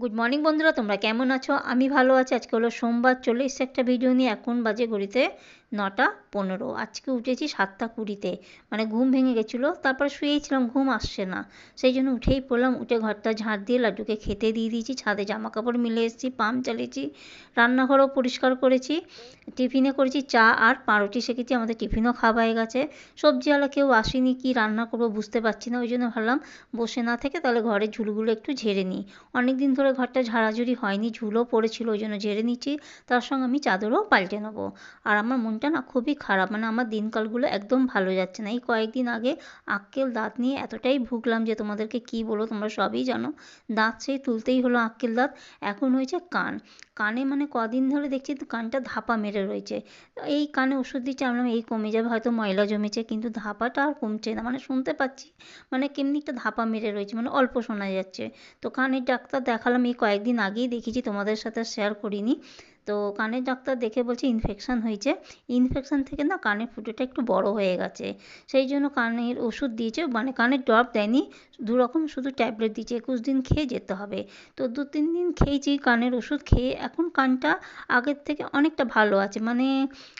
Good morning বন্ধুরা, তোমরা কেমন আছো? আমি ভালো আছি। আজকে হলো সোমবার, চল্লিশ একটা ভিডিও নিয়ে এখন বাজে ঘড়িতে নটা পনেরো। আজকে উঠেছি সাতটা কুড়িতে। মানে ঘুম ভেঙে গেছিল, তারপর শুয়েছিলাম, ঘুম আসছে না। সেই জন্য উঠেই পড়লাম, উঠে ঘরটা ঝাড় দিয়ে লাড্ডুকে খেতে দিয়ে দিয়েছি, ছাদে জামা কাপড় মিলে এসেছি, পাম্প চালিয়েছি, রান্নাঘরও পরিষ্কার করেছি, টিফিনে করেছি চা আর পাউরুটি সেঁকেছি, আমাদের টিফিনও খাওয়া হয়ে গেছে। সবজিওয়ালা কেউ আসেনি, কি রান্না করব বুঝতে পারছি না, ওই জন্য ভাবলাম বসে না থেকে তাহলে ঘরের ঝুলগুলো একটু ঝেড়ে নিই। অনেক দিন ধরে ঘরটা ঝাড়াঝুড়ি হয়নি, ঝুলও পড়েছিল, ওই জন্য ঝেড়ে নিচ্ছি, তার সঙ্গে আমি চাদরও পাল্টে নেব। আর আমার মনটা না খুবই খারাপ। মানে আমার দিনকালগুলো একদম ভালো যাচ্ছে না। এই কয়েকদিন আগে আক্কেল দাঁত নিয়ে এতটাই ভুগলাম যে তোমাদেরকে কি বলব, তোমরা সবই জানো। দাঁত সেই তুলতেই হলো আক্কেল দাঁত। এখন হয়েছে কান। কানে মানে কদিন ধরে দেখছি তো কানটা ধাপা মেরে রয়েছে। এই কানে ওষুধ দিচ্ছে আমরা এই কমে যাবে, হয়তো ময়লা জমেছে, কিন্তু ধাপাটা আর কমছে না। মানে শুনতে পাচ্ছি মানে কেমনি একটা ধাপা মেরে রয়েছে মানে অল্প শোনা যাচ্ছে। তো কানের ডাক্তার দেখালাম, এই কয়েকদিন আগেই দেখেছি, তোমাদের সাথে শেয়ার করিনি। তো কানের ডাক্তার দেখে বলছে ইনফেকশান হয়েছে। ইনফেকশান থেকে না কানের ফুটোটা একটু বড় হয়ে গেছে। সেই জন্য কানের ওষুধ দিয়েছে মানে কানের ড্রপ দেয়নি। দু রকম শুধু ট্যাবলেট দিয়েছে, একুশ দিন খেয়ে যেতে হবে। তো দু তিন দিন খেয়েছি, কানের ওষুধ খেয়ে এখন কানটা আগের থেকে অনেকটা ভালো আছে। মানে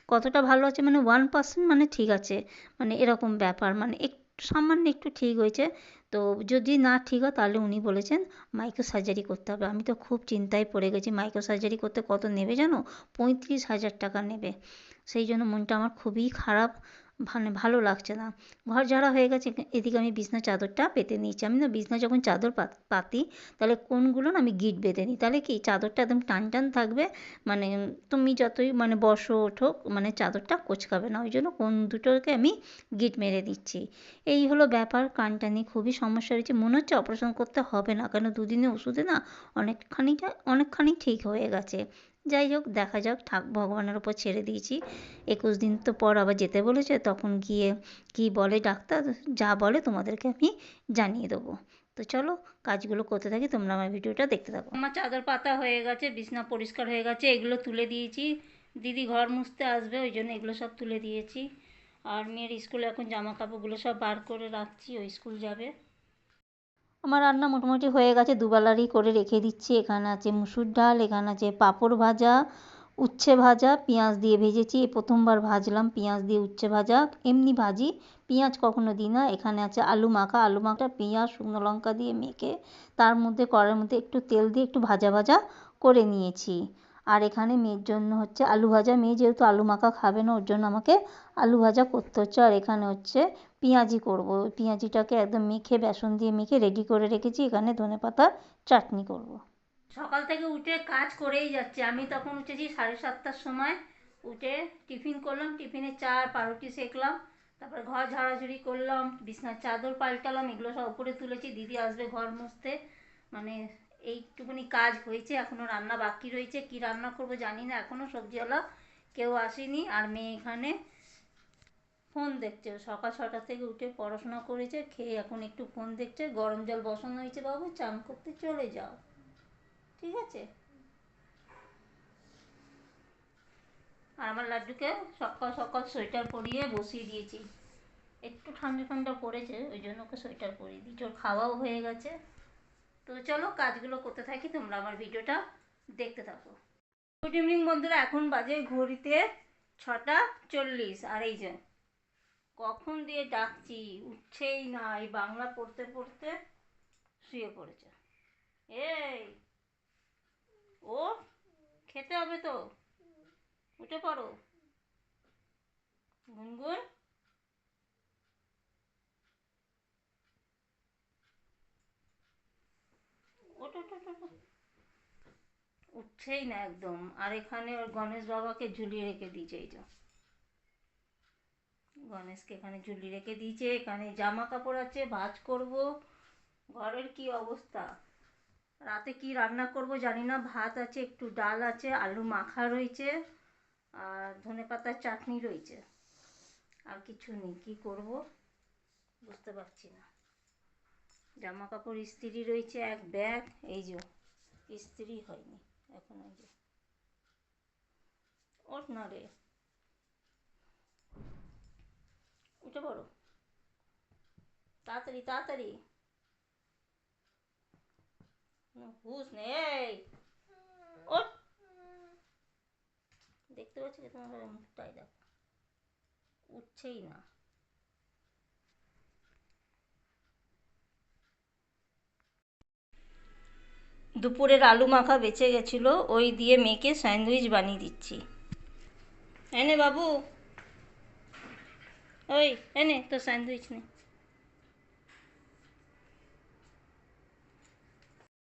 কতটা ভালো আছে? মানে ওয়ান পার্সেন্ট মানে ঠিক আছে। মানে এরকম ব্যাপার। মানে একটু সামান্য একটু ঠিক হয়েছে। তো যদি না ঠিক হয়, তাহলে উনি বলেছেন মাইক্রো সার্জারি করতে হবে। আমি তো খুব চিন্তায় পড়ে গেছি। মাইক্রো সার্জারি করতে কত নেবে জানো? পঁয়ত্রিশ হাজার টাকা নেবে। সেই জন্য মনটা আমার খুবই খারাপ। মানে ভালো লাগছে না। ঘর ঝাড়া হয়ে গেছে, এদিকে আমি বিছনা চাদরটা পেতে নিয়েছি। আমি না বিছনা যখন চাদর পাতি, তাহলে কোনগুলো না আমি গিট বেঁধে নিই। তাহলে কি চাদরটা একদম টান টান থাকবে? মানে তুমি যতই মানে বসো, ওঠো মানে চাদরটা কোচকাবে না। ওই জন্য কোন দুটোকে আমি গিট মেরে দিচ্ছি। এই হলো ব্যাপার, কানটা নিয়ে খুবই সমস্যা হয়েছে মনে হচ্ছে অপারেশন করতে হবে না, কেন দুদিনের ওষুধে না অনেকখানিটা অনেকখানি ঠিক হয়ে গেছে। যাই হোক, দেখা যাক, ঠাক, ভগবানের ওপর ছেড়ে দিয়েছি। একুশ দিন তো পর আবার যেতে বলেছে, তখন গিয়ে কি বলে ডাক্তার? যা বলে তোমাদেরকে আমি জানিয়ে দেবো। তো চলো, কাজগুলো করতে থাকি, তোমরা আমার ভিডিওটা দেখতে থাকো। আমার চাদর পাতা হয়ে গেছে, বিছনা পরিষ্কার হয়ে গেছে, এগুলো তুলে দিয়েছি। দিদি ঘর মুছতে আসবে, ওই জন্য এগুলো সব তুলে দিয়েছি। আর মেয়ের স্কুলে এখন জামা কাপড়গুলো সব বার করে রাখছি, ওই স্কুল যাবে। আমার রান্না মোটামুটি হয়ে গেছে। দুবেলারই করে রেখে দিচ্ছি। এখানে আছে মুসুর ডাল, এখানে আছে পাঁপড় ভাজা, উচ্ছে ভাজা, পেঁয়াজ দিয়ে ভেজেছি। প্রথমবার ভাজলাম পেঁয়াজ দিয়ে উচ্ছে ভাজা। এমনি ভাজি, পেঁয়াজ কখনো দিই না। এখানে আছে আলু মাখা। আলু মাখা পেঁয়াজ, শুকনো লঙ্কা দিয়ে মেখে তার মধ্যে কড়াইয়ের মধ্যে একটু তেল দিয়ে একটু ভাজা ভাজা করে নিয়েছি। আর এখানে মেয়ের জন্য হচ্ছে আলু ভাজা। মেয়ে যেহেতু আলু মাখা খাবে না, ওর জন্য আমাকে আলু ভাজা করতে হচ্ছে। আর এখানে হচ্ছে পেঁয়াজি করব। পেঁয়াজিটাকে একদম মেখে, বেসন দিয়ে মেখে রেডি করে রেখেছি। এখানে ধনে পাতার চাটনি করব। সকাল থেকে উঠে কাজ করেই যাচ্ছে। আমি তখন উঠেছি সাড়ে সাতটার সময়। উঠে টিফিন করলাম। টিফিনে চা পাউরুটি সেঁকলাম। তারপর ঘর ঝাড়াঝুড়ি করলাম। বিছনার চাদর পাল্টালাম। এগুলো সব উপরে তুলেছি। দিদি আসবে ঘর মুছতে। মানে এইটুকুনি কাজ হয়েছে। এখনও রান্না বাকি রয়েছে। কি রান্না করব জানি না। এখনও সবজিওয়ালা কেউ আসেনি। আর মেয়ে এখানে। ফোন দেখছে। সকাল ছটা থেকে উঠে পড়াশোনা করেছে, খেয়ে এখন একটু ফোন দেখছে। গরম জল বসানো হয়েছে বাবু, চান করতে চলে যাও। ঠিক আছে? আর আমার লাড্ডুকে সকাল সকাল সোয়েটার পরিয়ে বসিয়ে দিয়েছি। একটু ঠান্ডা ঠান্ডা পড়েছে, ওই জন্য ওকে সোয়েটার পরিয়ে দিয়েছি। ওর খাওয়াও হয়ে গেছে। তো চলো, কাজগুলো করতে থাকি, তোমরা আমার ভিডিওটা দেখতে থাকো। গুড ইভিনিং বন্ধুরা, এখন বাজে ঘড়িতে ছটা চল্লিশ। আর এই যে কখন দিয়ে ডাকছি, উঠছেই না, এই বাংলা পড়তে পড়তে শুয়ে পড়েছে। এই, ও, খেতে হবে তো? উঠে পড়ো। গুনগুন। উঠছেই না একদম। আর এখানে ওর গণেশ বাবাকে ঝুলিয়ে রেখে দিয়েছে এই যে। গণেশকে এখানে ঝুলি রেখে দিয়েছে, এখানে জামা কাপড় আছে, ভাজ করব। ঘরের কি অবস্থা? রাতে কি রান্না করব জানি না, ভাত আছে, একটু ডাল আছে, আলু মাখা রয়েছে, আর ধনে পাতার চাটনি রয়েছে। আর কিছু নেই, কী করব? বুঝতে পারছি না। জামা কাপড় ইস্ত্রি রয়েছে, এক ব্যাগ, এই যে, ইস্ত্রি হয়নি, এখন এই যে। ওঠ না রে। উঠে পড়ো তাড়াতাড়ি তাড়াতাড়ি হুঁশ নেই ওঠ দেখতে পাচ্ছি যে তোমার মুখটাই দেখো। উঠছেই না। দুপুরের আলু মাখা বেঁচে গেছিল, ওই দিয়ে মেয়েকে স্যান্ডউইচ বানিয়ে দিচ্ছি। এনে বাবু। ওই এনে তো স্যান্ডউইচ নে